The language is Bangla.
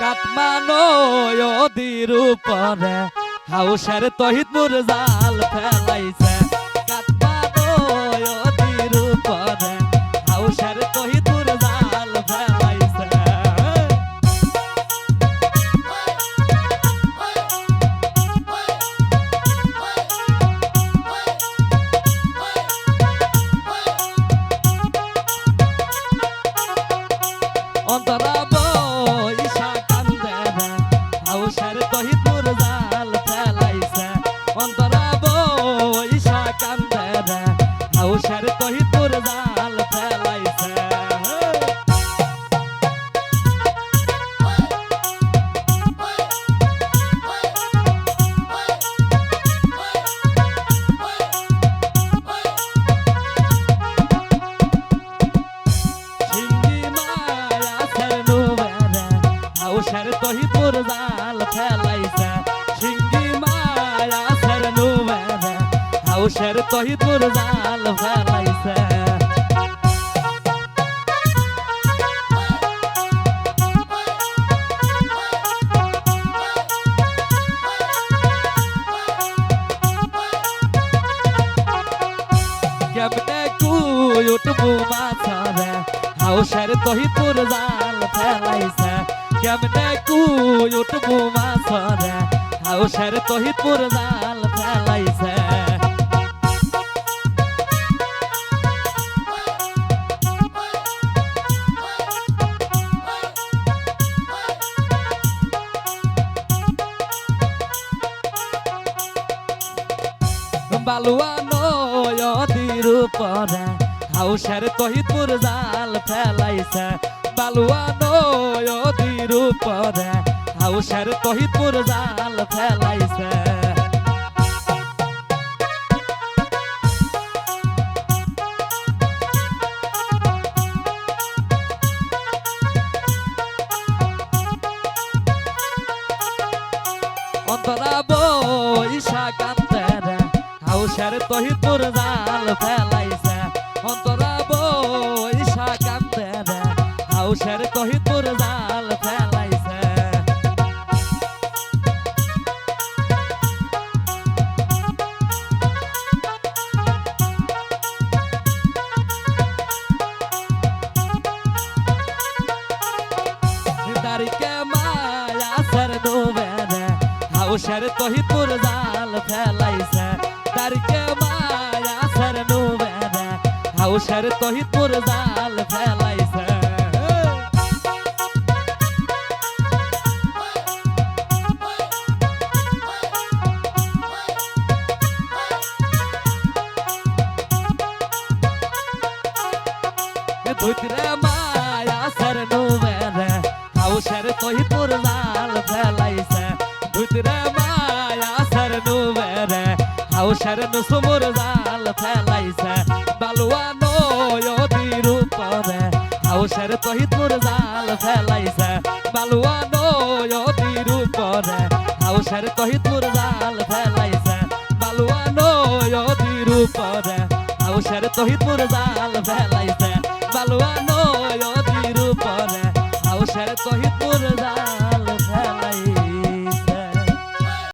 কাটমানো নদীর উপরে। হাউসের তহিত মুর উপরে। হাউসের তহিত মুর জাল ফেলাইছে। অন্তরাব ঈশা কান্দে রে হাউসের তহিত মুর জাল ফেলাইছে তহিত মুর জাল ফেলাইছে। কেমনে কুই উঠবো মাছারে হাউসের তহিতুর জাল ফেলাইছে। কেমনে কুই উঠবো মাছারে হাউসের তহিতুর জাল ফেলাইছে। বালুয়া নদীর উপরে হাউসের তহিতুর জাল ফেলাইছে। বালুয়া নদীর উপরে হাউসের তহিতুর জাল ফেলাইছে। অন্তরাব ঈশা কান্দে রে হাউসের তহিতুর জাল ফেলাইছে। অন্তরাব ঈশা কান্দে রে হাউসের তহিতুর জাল ফেলাইছে। তারিকে মায়া সর ডুবেরে হাউসের তহিতুর জাল ফেলাইছে। তারিকে মায়া সর ডুবেরে হাউসের তহিতুর জাল ফেলাইছে। ধুতরে হাউসের নুসুমুর জাল ফেলাইছে, বালুয়া নদীর উপরে হাউসের তহিতুর জাল ফেলাইছে, বালুয়া নদীর উপরে হাউসের তহিতুর জাল ফেলাইছে, বালুয়া নদীর উপরে হাউসের তহিতুর জাল ফেলাইছে, বালুয়া নদীর উপরে হাউসের তহিতুর জাল